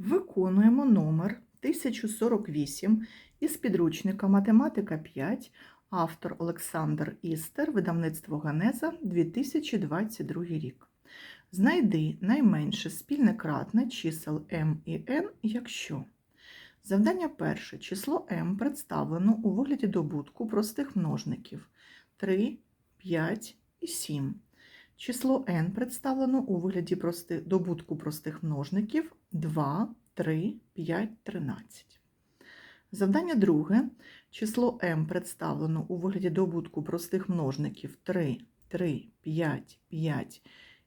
Виконуємо номер 1048 із підручника Математика 5, автор Олександр Істер, видавництво Генеза 2022 рік. Знайди найменше спільне кратне чисел m і n, якщо. Завдання перше. Число m представлено у вигляді добутку простих множників 3, 5 і 7. Число n представлено у вигляді прости- добутку простих множників 2, 3, 5, 13. Завдання друге. Число m представлено у вигляді добутку простих множників 3, 3, 5, 5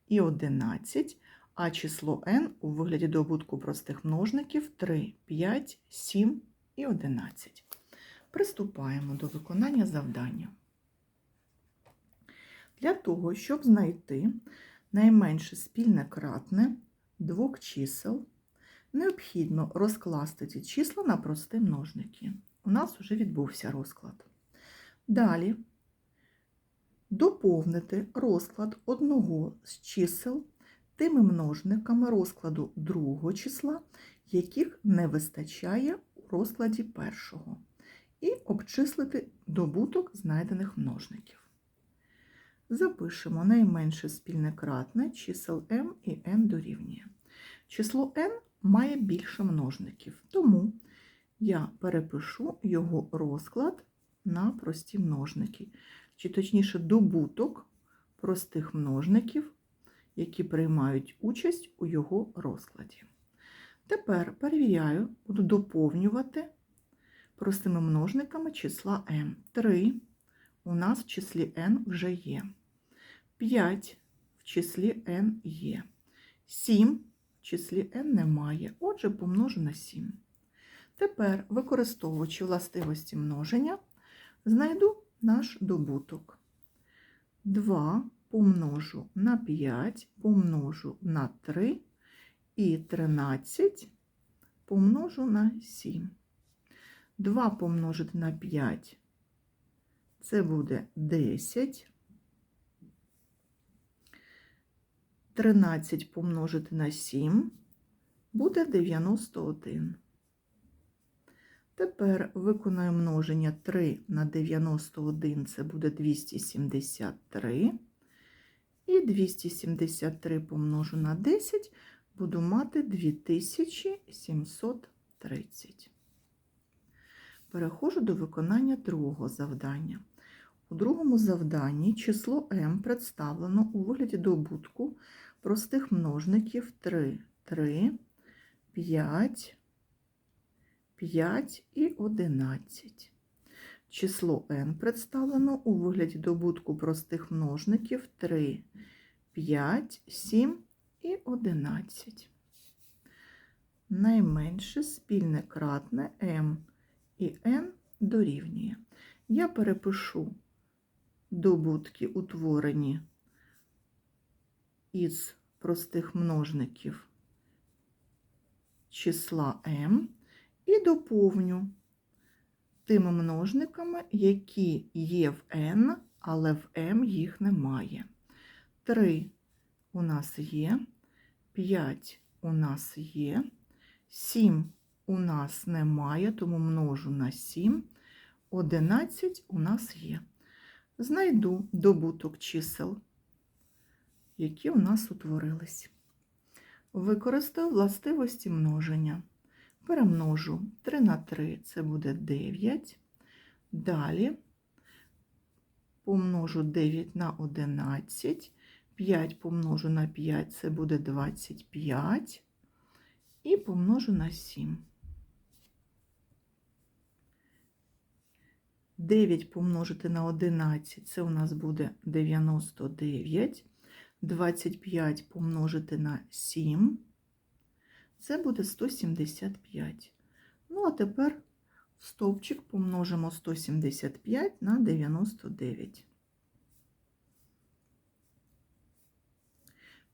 і 11, а число n у вигляді добутку простих множників 3, 5, 7 і 11. Приступаємо до виконання завдання. Для того, щоб знайти найменше спільне кратне двох чисел, необхідно розкласти ці числа на прості множники. У нас вже відбувся розклад. Далі доповнити розклад одного з чисел тими множниками розкладу другого числа, яких не вистачає у розкладі першого, і обчислити добуток знайдених множників. Запишемо найменше спільне кратне чисел m і n дорівнює. Число n має більше множників, тому я перепишу його розклад на прості множники, чи точніше добуток простих множників, які приймають участь у його розкладі. Тепер перевіряю, буду доповнювати простими множниками числа m. 3 у нас в числі n вже є. 5 в числі n є. 7 в числі n немає. Отже, помножу на 7. Тепер, використовуючи властивості множення, знайду наш добуток. 2 помножу на 5, помножу на 3 і 13 помножу на 7. 2 помножити на 5 це буде 10. 13 помножити на 7 буде 91. Тепер виконаю множення 3 на 91, це буде 273. І 273 помножу на 10, буду мати 2730. Переходжу до виконання другого завдання. У другому завданні число m представлено у вигляді добутку простих множників 3, 3, 5, 5 і 11. Число n представлено у вигляді добутку простих множників 3, 5, 7 і 11. Найменше спільне кратне m і n дорівнює. Я перепишу добутки, утворені із простих множників числа m, і доповню тими множниками, які є в n, але в m їх немає. 3 у нас є, 5 у нас є, 7 у нас немає, тому множу на 7, 11 у нас є. Знайду добуток чисел, які у нас утворились. Використаю властивості множення. Перемножу 3 на 3 це буде 9. Далі помножу 9 на 11, 5 помножу на 5 це буде 25. І помножу на 7. 9 помножити на 11 це у нас буде 99. 25 помножити на 7 це буде 175. Ну, а тепер стовпчик помножимо 175 на 99.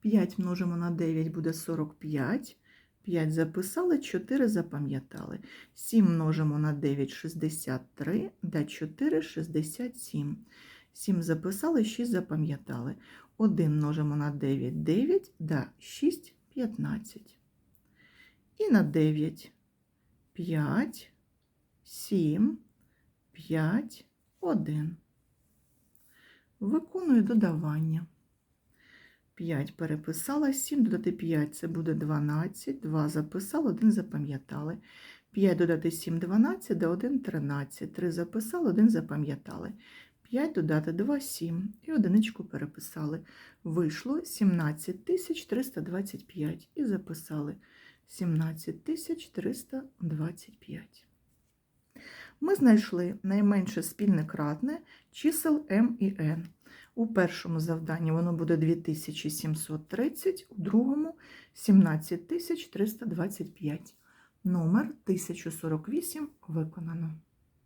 5 множимо на 9 буде 45. 5 записали, 4 запам'ятали. 7 множимо на 9 63, да 4 67. 7 записали, 6 запам'ятали. 1 множимо на 9 9, да 6 15. і на 9. 5, 7, 5, 1. Виконую додавання. 5 переписала, 7 додати 5 це буде 12, 2 записала, 1 запам'ятали. 5 додати 7 12, да 1 13, 3 записали, 1 запам'ятали. 5 додати 2 7 і одиничку переписали. Вийшло 17 325 і записали 17 325. Ми знайшли найменше спільне кратне чисел m і n. У першому завданні воно буде 2730, у другому 17325. Номер 1048 виконано.